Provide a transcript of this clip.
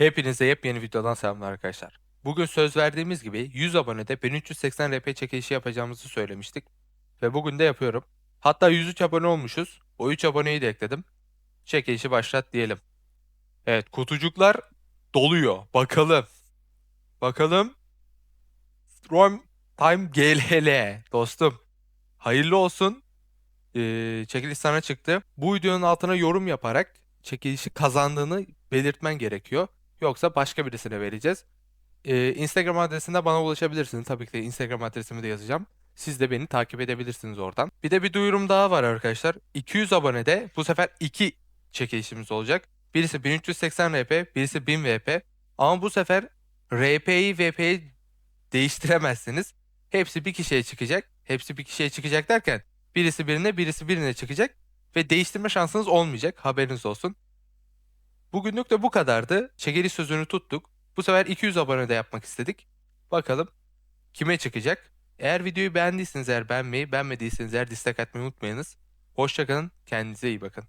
Hepinize yepyeni videodan selamlar arkadaşlar. Bugün söz verdiğimiz gibi 100 abonede 1380 RP çekilişi yapacağımızı söylemiştik. Ve bugün de yapıyorum. Hatta 103 abone olmuşuz. O 3 aboneyi de ekledim. Çekilişi başlat diyelim. Evet kutucuklar doluyor. Bakalım. Bakalım. Rom Time GLL dostum. Hayırlı olsun. Ee, çekiliş sana çıktı. Bu videonun altına yorum yaparak çekilişi kazandığını belirtmen gerekiyor. Yoksa başka birisine vereceğiz. Ee, Instagram adresinde bana ulaşabilirsiniz. Tabii ki de Instagram adresimi de yazacağım. Siz de beni takip edebilirsiniz oradan. Bir de bir duyurum daha var arkadaşlar. 200 abonede bu sefer iki çekilişimiz olacak. Birisi 1380 RP, birisi 1000 VP. Ama bu sefer RP'yi VP'yi değiştiremezsiniz. Hepsi bir kişiye çıkacak. Hepsi bir kişiye çıkacak derken birisi birine birisi birine çıkacak ve değiştirme şansınız olmayacak. Haberiniz olsun. Bugünlük de bu kadardı. Çekiliş sözünü tuttuk. Bu sefer 200 abone de yapmak istedik. Bakalım kime çıkacak. Eğer videoyu beğendiyseniz eğer beğenmeyi, beğenmediyseniz eğer dislike atmayı unutmayınız. Hoşçakalın, kendinize iyi bakın.